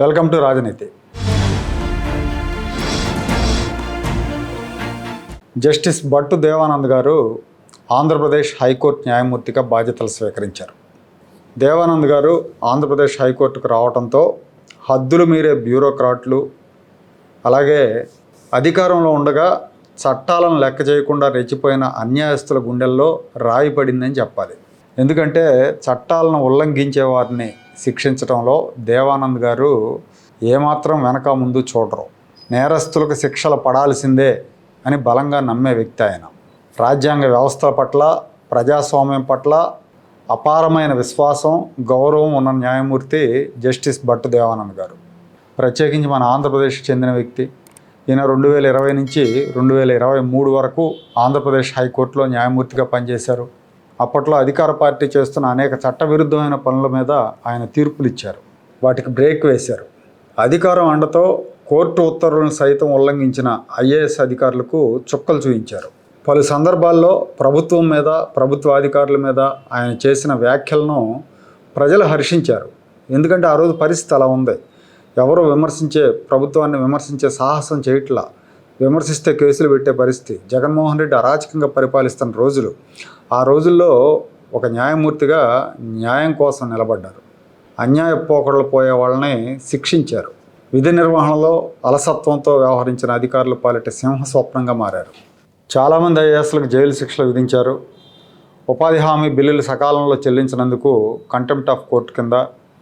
Welcome to Rajaneeti. Justice Bhattu Devanand garu Andhra Pradesh high court న్యాయమూర్తిగా బాధ్యతలు స్వీకరించారు. దేవానంద్ గారు ఆంధ్రప్రదేశ్ హైకోర్టుకు రావడంతో హద్దులు మీరే బ్యూరోక్రాట్లు అలాగే అధికారంలో ఉండగా చట్టాలను లెక్క చేయకుండా రెచ్చిపోయిన అన్యాయస్తుల గుండెల్లో రాయి పడిందని చెప్పాలి. ఎందుకంటే చట్టాలను ఉల్లంఘించే వారిని శిక్షించడంలో దేవానంద్ గారు ఏమాత్రం వెనక ముందు చూడరు. నేరస్తులకు శిక్షలు పడాల్సిందే అని బలంగా నమ్మే వ్యక్తి ఆయన. రాజ్యాంగ వ్యవస్థల పట్ల ప్రజాస్వామ్యం పట్ల అపారమైన విశ్వాసం గౌరవం ఉన్న న్యాయమూర్తి జస్టిస్ భట్టు దేవానంద్ గారు. ప్రత్యేకించి మన ఆంధ్రప్రదేశ్కి చెందిన వ్యక్తి. ఈయన రెండు వేల ఇరవై నుంచి రెండు వేల ఇరవై మూడు వరకు ఆంధ్రప్రదేశ్ హైకోర్టులో న్యాయమూర్తిగా పనిచేశారు. అప్పట్లో అధికార పార్టీ చేస్తున్న అనేక చట్టవిరుద్ధమైన పనుల మీద ఆయన తీర్పులు ఇచ్చారు వాటికి బ్రేక్ వేశారు. అధికారం అండతో కోర్టు ఉత్తర్వులను సైతం ఉల్లంఘించిన ఐఏఎస్ అధికారులకు చుక్కలు చూపించారు పలు సందర్భాల్లో ప్రభుత్వం మీద ప్రభుత్వ అధికారుల మీద ఆయన చేసిన వ్యాఖ్యలను ప్రజలు హర్షించారు. ఎందుకంటే ఆ రోజు పరిస్థితి అలా ఉంది. ఎవరో విమర్శించే ప్రభుత్వాన్ని విమర్శించే సాహసం చేయట్లా విమర్శిస్తే కేసులు పెట్టే పరిస్థితి జగన్మోహన్ రెడ్డి అరాచకంగా పరిపాలిస్తున్న రోజులు ఆ రోజుల్లో ఒక న్యాయమూర్తిగా న్యాయం కోసం నిలబడ్డారు. అన్యాయ పోకడలు పోయే వాళ్ళని శిక్షించారు. విధి నిర్వహణలో అలసత్వంతో వ్యవహరించిన అధికారులు పాలిట సింహ స్వప్నంగా మారారు. చాలామంది ఐఏఎస్లకు జైలు శిక్షలు విధించారు. ఉపాధి హామీ బిల్లులు సకాలంలో చెల్లించినందుకు కంటెంప్ట్ ఆఫ్ కోర్టు కింద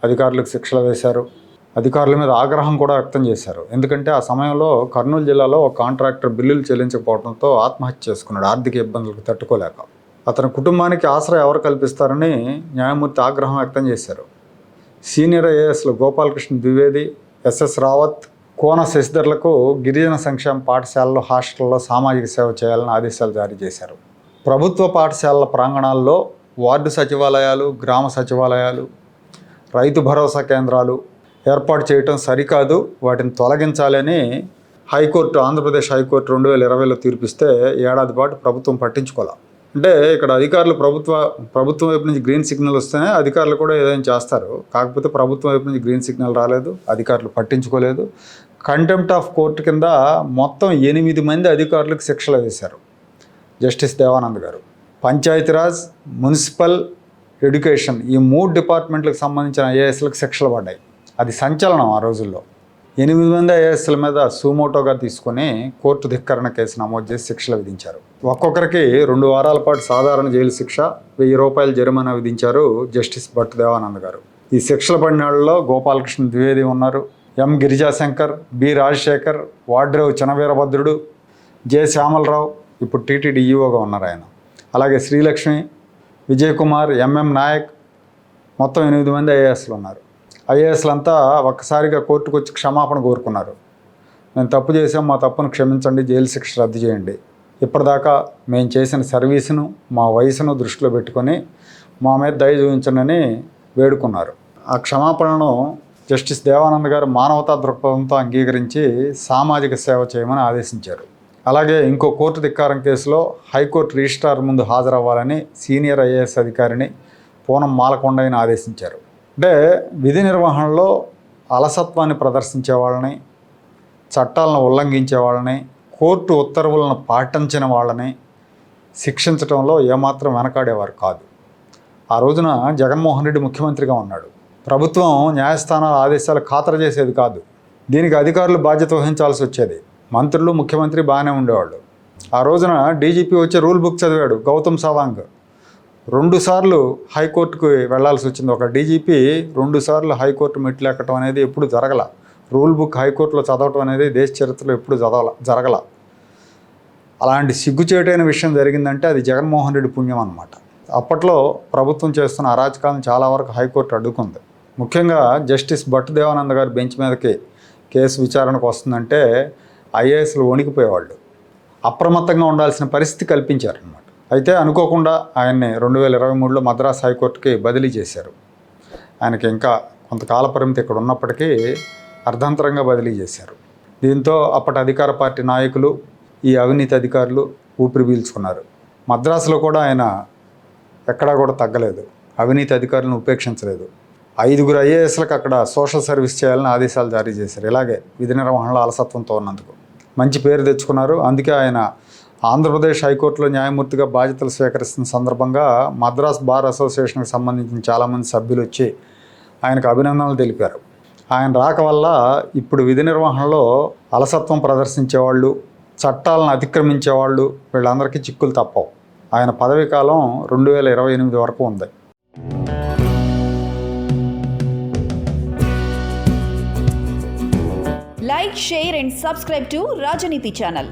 అధికారులకు శిక్షలు వేశారు. అధికారుల మీద ఆగ్రహం కూడా వ్యక్తం చేశారు. ఎందుకంటే ఆ సమయంలో కర్నూలు జిల్లాలో ఒక కాంట్రాక్టర్ బిల్లులు చెల్లించకపోవడంతో ఆత్మహత్య చేసుకున్నాడు. ఆర్థిక ఇబ్బందులకు తట్టుకోలేక. అతని కుటుంబానికి ఆసరా ఎవరు కల్పిస్తారని న్యాయమూర్తి ఆగ్రహం వ్యక్తం చేశారు. సీనియర్ ఐఏఎస్లు గోపాలకృష్ణ ద్వివేది ఎస్ఎస్ రావత్ కోన శశిధర్లకు గిరిజన సంక్షేమ పాఠశాలలో హాస్టల్లో సామాజిక సేవ చేయాలని ఆదేశాలు జారీ చేశారు. ప్రభుత్వ పాఠశాలల ప్రాంగణాల్లో వార్డు సచివాలయాలు గ్రామ సచివాలయాలు రైతు భరోసా కేంద్రాలు ఏర్పాటు చేయటం సరికాదు. వాటిని తొలగించాలని హైకోర్టు ఆంధ్రప్రదేశ్ హైకోర్టు రెండు వేల ఇరవైలో తీర్పిస్తే ఏడాది పాటు ప్రభుత్వం పట్టించుకోలే. అంటే ఇక్కడ అధికారులు ప్రభుత్వ ప్రభుత్వం వైపు నుంచి గ్రీన్ సిగ్నల్ వస్తేనే అధికారులు కూడా ఏదైనా చేస్తారు. కాకపోతే ప్రభుత్వం వైపు నుంచి గ్రీన్ సిగ్నల్ రాలేదు అధికారులు పట్టించుకోలేదు. కంటెంప్ట్ ఆఫ్ కోర్టు కింద మొత్తం ఎనిమిది మంది అధికారులకు శిక్షలు వేశారు. జస్టిస్ దేవానంద్ గారు పంచాయతీరాజ్ మున్సిపల్ ఎడ్యుకేషన్ ఈ మూడు డిపార్ట్మెంట్లకు సంబంధించిన ఐఏఎస్లకు శిక్షలు పడ్డాయి. అది సంచలనం ఆ రోజుల్లో. ఎనిమిది మంది ఐఏఎస్ల మీద సుమోటోగా తీసుకొని కోర్టు ధిక్కరణ కేసు నమోదు చేసి శిక్షలు విధించారు. ఒక్కొక్కరికి రెండు వారాల పాటు సాధారణ జైలు శిక్ష వెయ్యి రూపాయల జరిమానా విధించారు జస్టిస్ భట్ దేవానంద్ గారు. ఈ శిక్షల పడిన వాళ్ళలో గోపాలకృష్ణ ద్వివేది ఉన్నారు. M Girijashankar B Rajasekhar Vadrevu Chinaveerabhadrudu J Syamala Rao ఇప్పుడు టీటీడీ ఈఓగా ఉన్నారు ఆయన. అలాగే శ్రీలక్ష్మి విజయ్ కుమార్ ఎంఎం నాయక్ మొత్తం ఎనిమిది మంది ఐఏఎస్లు ఉన్నారు. ఐఏఎస్లు అంతా ఒక్కసారిగా కోర్టుకు వచ్చి క్షమాపణ కోరుకున్నారు. మేము తప్పు చేసాం మా తప్పును క్షమించండి జైలు శిక్ష రద్దు చేయండి. ఇప్పటిదాకా మేము చేసిన సర్వీసును మా వయసును దృష్టిలో పెట్టుకొని మా మీద దయ చూపించండి వేడుకున్నారు. ఆ క్షమాపణను జస్టిస్ దేవానంద్ గారు మానవతా దృక్పథంతో అంగీకరించి సామాజిక సేవ చేయమని ఆదేశించారు. అలాగే ఇంకో కోర్టు ధిక్కారం కేసులో హైకోర్టు రిజిస్ట్రార్ ముందు హాజరవ్వాలని సీనియర్ ఐఏఎస్ అధికారిని పూనం మాలకొండయ్యని ఆదేశించారు. అంటే విధి నిర్వహణలో అలసత్వాన్ని ప్రదర్శించే వాళ్ళని చట్టాలను ఉల్లంఘించే వాళ్ళని కోర్టు ఉత్తర్వులను పాటించిన వాళ్ళని శిక్షించడంలో ఏమాత్రం వెనకాడేవారు కాదు. ఆ రోజున జగన్మోహన్ రెడ్డి ముఖ్యమంత్రిగా ఉన్నాడు. ప్రభుత్వం న్యాయస్థానాల ఆదేశాలు ఖాతరు చేసేది కాదు. దీనికి అధికారులు బాధ్యత వహించాల్సి వచ్చేది. మంత్రులు ముఖ్యమంత్రి బాగానే ఉండేవాళ్ళు. ఆ రోజున డీజీపీ వచ్చి రూల్ బుక్ చదివాడు గౌతమ్ సవాంగ్. రెండుసార్లు హైకోర్టుకు వెళ్ళాల్సి వచ్చింది. ఒక డీజీపీ రెండుసార్లు హైకోర్టు మెట్లు ఎక్కడం అనేది ఎప్పుడు జరగల. రూల్ బుక్ హైకోర్టులో చదవటం అనేది దేశ చరిత్రలో ఎప్పుడు చదవల జరగల. అలాంటి సిగ్గుచేటైన విషయం జరిగిందంటే అది జగన్మోహన్ రెడ్డి పుణ్యం అనమాట అప్పట్లో ప్రభుత్వం చేస్తున్న అరాచకాలను చాలా వరకు హైకోర్టు అడ్డుకుంది. ముఖ్యంగా జస్టిస్ భట్ దేవానంద గారి బెంచ్ మీదకి కేసు విచారణకు వస్తుందంటే ఐఏఎస్లు వణికిపోయేవాళ్ళు. అప్రమత్తంగా ఉండాల్సిన పరిస్థితి కల్పించారనమాట అయితే అనుకోకుండా ఆయన్ని రెండు వేల ఇరవై మూడులో మద్రాస్ హైకోర్టుకి బదిలీ చేశారు. ఆయనకి ఇంకా కొంతకాల పరిమితి ఇక్కడ ఉన్నప్పటికీ అర్ధంతరంగా బదిలీ చేశారు. దీంతో అప్పటి అధికార పార్టీ నాయకులు ఈ అవినీతి అధికారులు ఊపిరి పీల్చుకున్నారు. మద్రాసులో కూడా ఆయన ఎక్కడా కూడా తగ్గలేదు. అవినీతి అధికారులను ఉపేక్షించలేదు. ఐదుగురు ఐఏఎస్లకు అక్కడ సోషల్ సర్వీస్ చేయాలని ఆదేశాలు జారీ చేశారు. ఇలాగే విధి నిర్వహణలో అలసత్వంతో ఉన్నందుకు. మంచి పేరు తెచ్చుకున్నారు. అందుకే ఆయన ఆంధ్రప్రదేశ్ హైకోర్టులో న్యాయమూర్తిగా బాధ్యతలు స్వీకరిస్తున్న సందర్భంగా మద్రాస్ బార్ అసోసియేషన్కి సంబంధించిన చాలామంది సభ్యులు వచ్చి ఆయనకు అభినందనలు తెలిపారు. ఆయన రాక వల్ల ఇప్పుడు విధి నిర్వహణలో అలసత్వం ప్రదర్శించేవాళ్ళు చట్టాలను అతిక్రమించేవాళ్ళు వీళ్ళందరికీ చిక్కులు తప్పవు. ఆయన పదవీ కాలం రెండు వేల ఇరవై ఎనిమిది వరకు ఉంది. Like share and subscribe to Rajaneeti channel